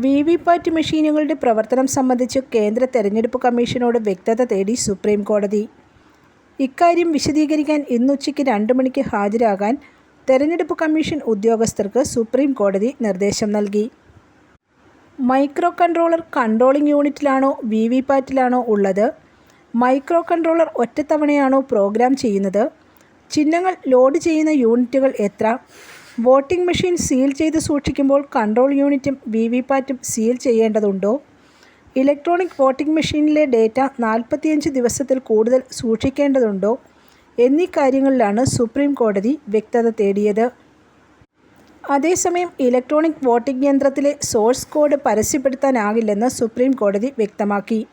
V V PAT മെഷീനുകളുടെ പ്രവർത്തനം സംബന്ധിച്ച് കേന്ദ്ര തെരഞ്ഞെടുപ്പ് കമ്മീഷനോട് വ്യക്തത തേടി സുപ്രീം കോടതി ഇക്കാര്യം വിശദീകരിക്കാൻ ഇന്നുച്ചയ്ക്ക് രണ്ട് മണിക്ക് ഹാജരാകാൻ തെരഞ്ഞെടുപ്പ് കമ്മീഷൻ ഉദ്യോഗസ്ഥർക്ക് സുപ്രീം കോടതി നിർദ്ദേശം നൽകി. മൈക്രോ കൺട്രോളർ കൺട്രോളിംഗ് യൂണിറ്റിലാണോ വി വി പാറ്റിലാണോ ഉള്ളത്? മൈക്രോ കൺട്രോളർ ഒറ്റത്തവണയാണോ പ്രോഗ്രാം ചെയ്യുന്നത്? ചിഹ്നങ്ങൾ ലോഡ് ചെയ്യുന്ന യൂണിറ്റുകൾ എത്ര? വോട്ടിംഗ് മെഷീൻ സീൽ ചെയ്ത് സൂക്ഷിക്കുമ്പോൾ കൺട്രോൾ യൂണിറ്റും വി വി പാറ്റും സീൽ ചെയ്യേണ്ടതുണ്ടോ? ഇലക്ട്രോണിക് വോട്ടിംഗ് മെഷീനിലെ ഡേറ്റ നാൽപ്പത്തിയഞ്ച് ദിവസത്തിൽ കൂടുതൽ സൂക്ഷിക്കേണ്ടതുണ്ടോ? എന്നീ കാര്യങ്ങളിലാണ് സുപ്രീം കോടതി വ്യക്തത തേടിയത്. അതേസമയം ഇലക്ട്രോണിക് വോട്ടിംഗ് യന്ത്രത്തിലെ സോഴ്സ് കോഡ് പരസ്യപ്പെടുത്താനാകില്ലെന്ന് സുപ്രീം കോടതി വ്യക്തമാക്കി.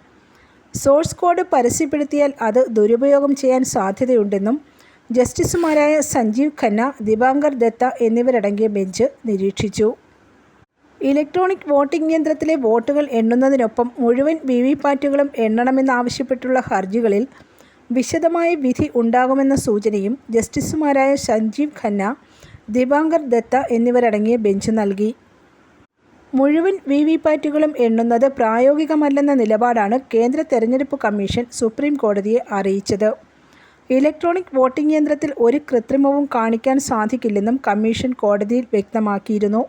സോഴ്സ് കോഡ് പരസ്യപ്പെടുത്തിയാൽ അത് ദുരുപയോഗം ചെയ്യാൻ സാധ്യതയുണ്ടെന്നും ജസ്റ്റിസുമാരായ സഞ്ജീവ് ഖന്ന ദിവാങ്കർ ദത്ത എന്നിവരടങ്ങിയ ബെഞ്ച് നിരീക്ഷിച്ചു. ഇലക്ട്രോണിക് വോട്ടിംഗ് യന്ത്രത്തിലെ വോട്ടുകൾ എണ്ണുന്നതിനൊപ്പം മുഴുവൻ വി വി പാറ്റുകളും എണ്ണണമെന്നാവശ്യപ്പെട്ടുള്ള ഹർജികളിൽ വിശദമായ വിധി ഉണ്ടാകുമെന്ന സൂചനയും ജസ്റ്റിസുമാരായ സഞ്ജീവ് ഖന്ന ദിവാങ്കർ ദത്ത എന്നിവരടങ്ങിയ ബെഞ്ച് നൽകി. മുഴുവൻ വി വി പാറ്റുകളും എണ്ണുന്നത് പ്രായോഗികമല്ലെന്ന നിലപാടാണ് കേന്ദ്ര തെരഞ്ഞെടുപ്പ് കമ്മീഷൻ സുപ്രീം കോടതിയെ അറിയിച്ചത്. ഇലക്ട്രോണിക് വോട്ടിംഗ് യന്ത്രത്തിൽ ഒരു കൃത്രിമവും കാണിക്കാൻ സാധിക്കില്ലെന്നും കമ്മീഷൻ കോടതിയിൽ വ്യക്തമാക്കിയിരുന്നു.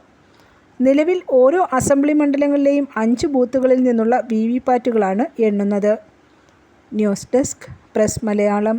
നിലവിൽ ഓരോ അസംബ്ലി മണ്ഡലങ്ങളിലെയും അഞ്ച് ബൂത്തുകളിൽ നിന്നുള്ള വി വി പാറ്റുകളാണ് എണ്ണുന്നത്. News desk press Malayalam.